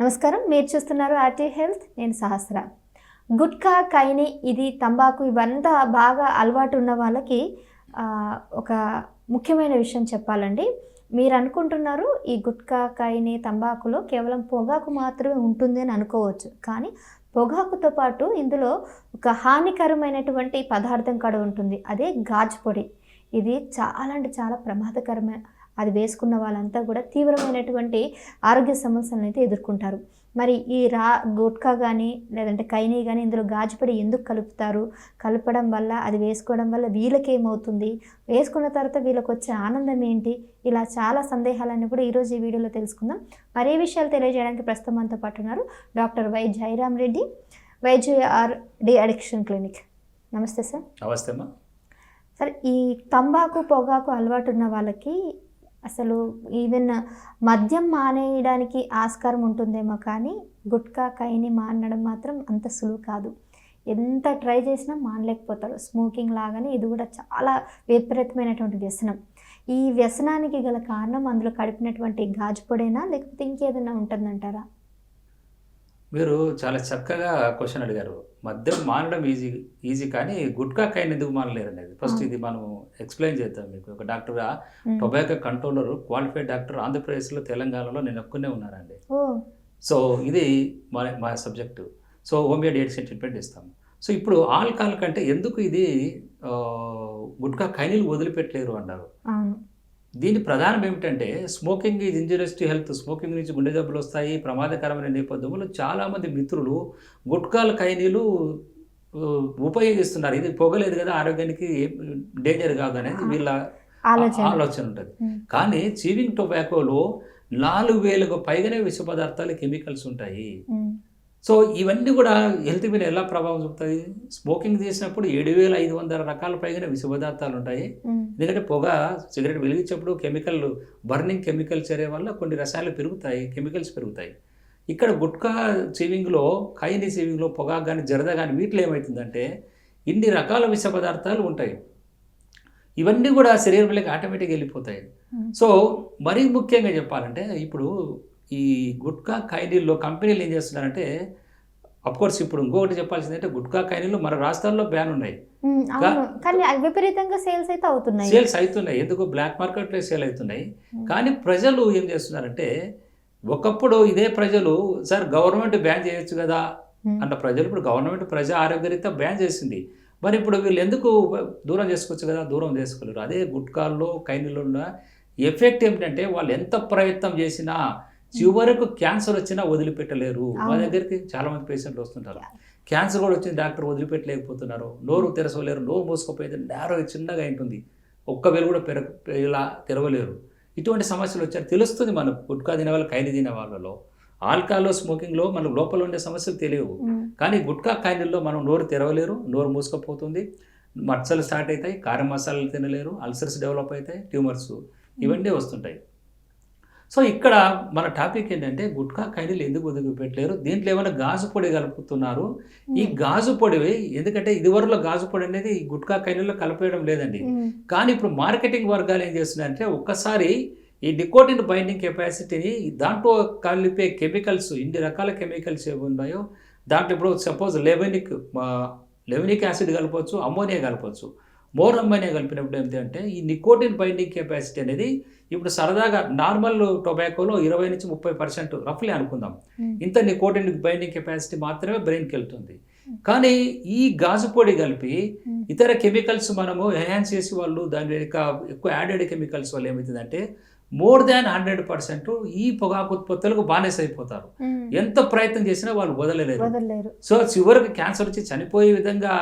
నమస్కారం. మీరు చూస్తున్నారు ఆర్టీ హెల్త్. నేను సహస్ర. గుట్కా కైని ఇది తంబాకు ఇవంతా బాగా అలవాటు ఉన్న వాళ్ళకి ఒక ముఖ్యమైన విషయం చెప్పాలండి. మీరు అనుకుంటున్నారు ఈ గుట్కా కైని తంబాకులో కేవలం పొగాకు మాత్రమే ఉంటుంది అని అనుకోవచ్చు. కానీ పొగాకుతో పాటు ఇందులో ఒక హానికరమైనటువంటి పదార్థం కూడా ఉంటుంది. అదే గాజు పొడి. ఇది చాలా అంటే చాలా ప్రమాదకరమైన అది వేసుకున్న వాళ్ళంతా కూడా తీవ్రమైనటువంటి ఆరోగ్య సమస్యలను అయితే ఎదుర్కొంటారు. మరి ఈ రా గుట్కా కానీ లేదంటే కైనీ కానీ ఇందులో గాజుపొడి ఎందుకు కలుపుతారు? కలపడం వల్ల అది వేసుకోవడం వల్ల వీళ్ళకి ఏమవుతుంది వేసుకున్న తర్వాత వీళ్ళకి వచ్చే ఆనందం ఏంటి? ఇలా చాలా సందేహాలన్నీ కూడా ఈరోజు ఈ వీడియోలో తెలుసుకుందాం. మరే విషయాలు తెలియజేయడానికి ప్రస్తుతం మనతో పాటు ఉన్నారు doctor Y Jayaram Reddy YJR de-addiction clinic. నమస్తే సార్. నమస్తే అమ్మా. సరే ఈ తంబాకు పొగాకు అలవాటు ఉన్న వాళ్ళకి అసలు ఈవెన్ మద్యం మానేయడానికి ఆస్కారం ఉంటుందేమో కానీ గుట్కా కైని మానడం మాత్రం అంత సులువు కాదు. ఎంత ట్రై చేసినా మానలేకపోతాడు స్మోకింగ్ లాగానే ఇది కూడా చాలా విపరీతమైనటువంటి వ్యసనం. ఈ వ్యసనానికి గల కారణం అందులో కడిపినటువంటి గాజు పొడైనా లేకపోతే ఇంకేదైనా ఉంటుందంటారా? మీరు చాలా చక్కగా క్వశ్చన్ అడిగారు. మద్యం మానడం ఈజీ ఈజీ కానీ గుట్కా కైన్ ఎందుకు మానలేరు అనేది ఫస్ట్ ఇది మనం ఎక్స్ప్లెయిన్ చేద్దాం మీకు. ఒక డాక్టర్గా మ్మ్. టొబాకో కంట్రోలర్ క్వాలిఫైడ్ డాక్టర్ ఆంధ్రప్రదేశ్లో తెలంగాణలో నేను ఒక్కనే ఉన్నానండి. సో ఇది మా మా subject. So homeo de-addiction treatment ఇస్తాము సో ఇప్పుడు ఆల్కహాల్ కంటే ఎందుకు ఇది గుట్కా కైనీలు వదిలిపెట్టలేరు అన్నారు? దీని ప్రధానం ఏమిటంటే smoking is injurious to health. Smoking నుంచి గుండె జబ్బులు వస్తాయి ప్రమాదకరమైన నేపథ్యంలో చాలామంది మిత్రులు గుట్కాల కైనీలు ఆ, ఉపయోగిస్తున్నారు. ఇది పొగలేదు కదా ఆరోగ్యానికి డేంజర్ కాదు అనేది వీళ్ళ ఆలోచన. ఉంటుంది. కానీ చీవింగ్ టొబాకోలో నాలుగు వేలకు పైగానే విష పదార్థాలు కెమికల్స్ ఉంటాయి. సో ఇవన్నీ కూడా హెల్త్ మీద ఎలా ప్రభావం చూపుతాయి? స్మోకింగ్ చేసినప్పుడు ఏడు వేల ఐదు వందల రకాల పైగానే విష పదార్థాలు ఉంటాయి. ఎందుకంటే పొగ సిగరెట్ వెలిగించేప్పుడు కెమికల్ బర్నింగ్ కెమికల్ చేరే వల్ల కొన్ని రసాయనాలు పెరుగుతాయి కెమికల్స్ పెరుగుతాయి ఇక్కడ గుట్కా సీవింగ్లో కైని సీవింగ్లో పొగ కానీ జరద కానీ వీటిలో ఏమవుతుందంటే ఇన్ని రకాల విష పదార్థాలు ఉంటాయి ఇవన్నీ కూడా శరీరంలోకి ఆటోమేటిక్గా వెళ్ళిపోతాయి. సో మరీ ముఖ్యంగా చెప్పాలంటే ఇప్పుడు ఈ గుట్కా ఖైనీల్లో కంపెనీలు ఏం చేస్తున్నారంటే కోర్స్ ఇప్పుడు ఇంకొకటి చెప్పాల్సింది అంటే గుట్కా ఖైనీలు మన రాష్ట్రాల్లో బ్యాన్ ఉన్నాయి. అవును. కానీ విపరీతంగా సేల్స్ అయితే అవుతున్నాయి. సేల్స్ అవుతున్నాయి. ఎందుకు బ్లాక్ మార్కెట్లో సేల్ అవుతున్నాయి. కానీ ప్రజలు ఏం చేస్తున్నారంటే ఒకప్పుడు ఇదే ప్రజలు సార్ గవర్నమెంట్ బ్యాన్ చేయొచ్చు కదా. అన్న ప్రజలు ఇప్పుడు గవర్నమెంట్ ప్రజా ఆరోగ్యరీత్యా బ్యాన్ చేసింది. మరి ఇప్పుడు వీళ్ళు ఎందుకు దూరం చేసుకోవచ్చు కదా? దూరం చేసుకోలేరు. అదే గుట్కాల్లో కైనీలో ఉన్న ఎఫెక్ట్ ఏమిటంటే వాళ్ళు ఎంత ప్రయత్నం చేసినా చివరకు క్యాన్సర్ వచ్చినా వదిలిపెట్టలేరు. మా. దగ్గరికి చాలా మంది పేషెంట్లు వస్తుంటారు. క్యాన్సర్ కూడా వచ్చింది డాక్టర్ వదిలిపెట్టలేకపోతున్నారు. నోరు తెరవలేరు నోరు మూసుకుపోయింది నేరో చిన్నగా ఉంటుంది ఒక్క వేలు కూడా పెరగ ఇలా తెరవలేరు. ఇటువంటి సమస్యలు వచ్చారు. తెలుస్తుంది మన గుట్కా తినే వాళ్ళు కైని తినే వాళ్ళలో. ఆల్కహాల్లో స్మోకింగ్లో మనకు లోపల ఉండే సమస్యలు తెలియవు. కానీ గుట్కా కాయలలో మనం నోరు తెరవలేరు నోరు మూసుకుపోతుంది. మచ్చలు స్టార్ట్ అవుతాయి కారం మసాలాలు తినలేరు అల్సర్స్ డెవలప్ అవుతాయి ట్యూమర్స్ ఇవన్నీ వస్తుంటాయి. సో ఇక్కడ మన టాపిక్ ఏంటంటే గుట్కా కాయలు ఎందుకు ఒదుగు పెట్టలేరు దీంట్లో ఏమైనా గాజు పొడి కలుపుతున్నారు? ఈ గాజు పొడి ఎందుకంటే ఇదివరలో గాజు పొడి అనేది ఈ గుట్కా కాయలలో కలిపేయడం లేదండి. కానీ ఇప్పుడు మార్కెటింగ్ వర్గాలు ఏం చేస్తున్నాయంటే ఒక్కసారి ఈ నికోటిన్ బైండింగ్ కెపాసిటీని దాంట్లో కలిపే కెమికల్స్ ఇన్ని రకాల కెమికల్స్ ఏవి ఉన్నాయో దాంట్లో ఇప్పుడు సపోజ్ లెవెనిక్ లెవెనిక్ యాసిడ్ కలపవచ్చు అమ్మోనియా కలపవచ్చు మోర్ అమ్మోనియా కలిపినప్పుడు ఏంటంటే ఈ నికోటిన్ బైండింగ్ కెపాసిటీ అనేది ఇప్పుడు సరదాగా నార్మల్ టొబాకోలో ఇరవై నుంచి ముప్పై పర్సెంట్ రఫ్లీ అనుకుందాం. ఇంత నికోటిన్ బైండింగ్ కెపాసిటీ మాత్రమే బ్రెయిన్కి వెళ్తుంది కానీ ఈ గాజు పొడి కలిపి. ఇతర కెమికల్స్ మనము ఎన్హాన్స్ చేసి వాళ్ళు దాని వెనుక ఎక్కువ యాడెడ్ కెమికల్స్ వల్ల ఏమవుతుందంటే మోర్ దాన్ హండ్రెడ్ పర్సెంట్ ఈ పొగాకు ఉత్పత్తులకు బానిస అయిపోతారు. ఎంత ప్రయత్నం చేసినా వాళ్ళు వదలలేరు సో చివరికి క్యాన్సర్ వచ్చి చనిపోయే విధంగా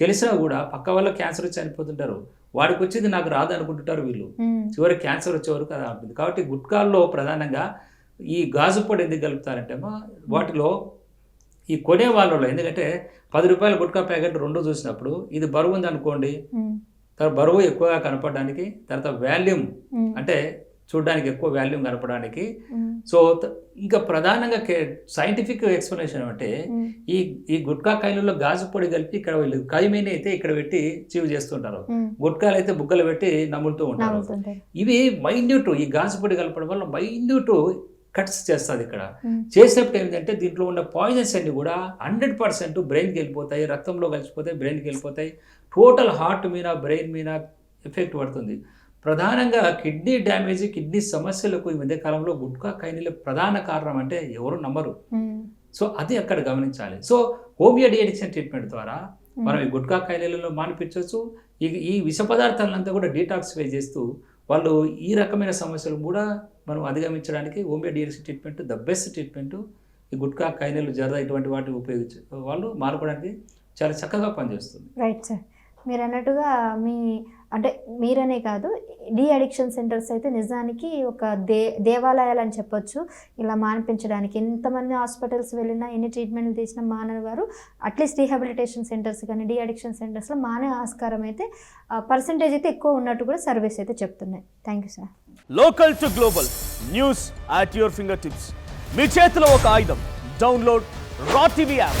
తెలిసినా కూడా పక్క వల్ల క్యాన్సర్ వచ్చి చనిపోతుంటారు. వాడికి వచ్చేది నాకు రాదు అనుకుంటుంటారు వీళ్ళు. చివరికి క్యాన్సర్ వచ్చే వరకు అలా ఉంటుంది. కాబట్టి గుట్కాల్లో ప్రధానంగా ఈ గాజు పొడి ఎందుకు కలుపుతారంటే వాటిలో ఈ కొనే వాళ్ళలో ఎందుకంటే పది రూపాయల గుట్కా ప్యాకెట్ రెండు చూసినప్పుడు ఇది బరువు ఉంది అనుకోండి బరువు ఎక్కువగా కనపడడానికి తర్వాత వాల్యూమ్. అంటే చూడడానికి ఎక్కువ వాల్యూమ్ కనపడడానికి మ్మ్. సో ఇంకా ప్రధానంగా సైంటిఫిక్ ఎక్స్ప్లెనేషన్ అంటే. ఈ ఈ గుట్కా కాయలలో గాజు పొడి కలిపి ఇక్కడ వీళ్ళు కైమీని అయితే ఇక్కడ పెట్టి చీవ్ చేస్తుంటారు. గుట్కాలు అయితే బుగ్గలు పెట్టి నములుతూ ఉంటారు ఇవి మైన్యూట్ ఈ గాజు పొడి కలపడం వల్ల మైన్యూట్ కట్స్ చేస్తుంది ఇక్కడ. చేసినప్పుడు ఏంటంటే దీంట్లో ఉన్న పాయిజన్స్ అన్ని కూడా హండ్రెడ్ పర్సెంట్ బ్రెయిన్కి వెళ్ళిపోతాయి రక్తంలో కలిసిపోతాయి బ్రెయిన్కి వెళ్ళిపోతాయి టోటల్ హార్ట్ మీద బ్రెయిన్ మీద ఎఫెక్ట్ పడుతుంది ప్రధానంగా కిడ్నీ డ్యామేజ్ కిడ్నీ సమస్యలకు ఈ మధ్య కాలంలో గుట్కా కైనీల ప్రధాన కారణం అంటే ఎవరు నమ్మరు. మ్మ్. సో అది అక్కడ గమనించాలి. సో హోమియో డిఎడిక్షన్ ట్రీట్మెంట్ ద్వారా మనం ఈ గుట్కా కాయలలో మానిపించవచ్చు. ఈ ఈ విష పదార్థాలంతా కూడా డీటాక్సిఫై చేస్తూ వాళ్ళు ఈ రకమైన సమస్యలు కూడా మనం అధిగమించడానికి homeo de-addiction treatment the best treatment. ఈ గుట్కా కైనలు జరద ఇటువంటి వాటిని ఉపయోగించే వాళ్ళు మానుకోవడానికి చాలా చక్కగా పనిచేస్తుంది. Right sir. మీరు అన్నట్టుగా మీ అంటే మీరనే కాదు డీ అడిక్షన్ సెంటర్స్ అయితే నిజానికి ఒక దే దేవాలయాలు అని చెప్పొచ్చు. ఇలా మానిపించడానికి ఎంతమంది హాస్పిటల్స్ వెళ్ళినా ఎన్ని ట్రీట్మెంట్లు తీసినా మానని వారు. అట్లీస్ట్ రీహాబిలిటేషన్ సెంటర్స్ కానీ డీ అడిక్షన్ సెంటర్స్లో మానే ఆస్కారం అయితే పర్సంటేజ్ అయితే ఎక్కువ ఉన్నట్టు కూడా సర్వీస్ అయితే చెప్తున్నాయి. Thank you sir. Local to global news at your fingertips. మీ చేతిలో ఒక ఆయుధం. Download Raw TV app.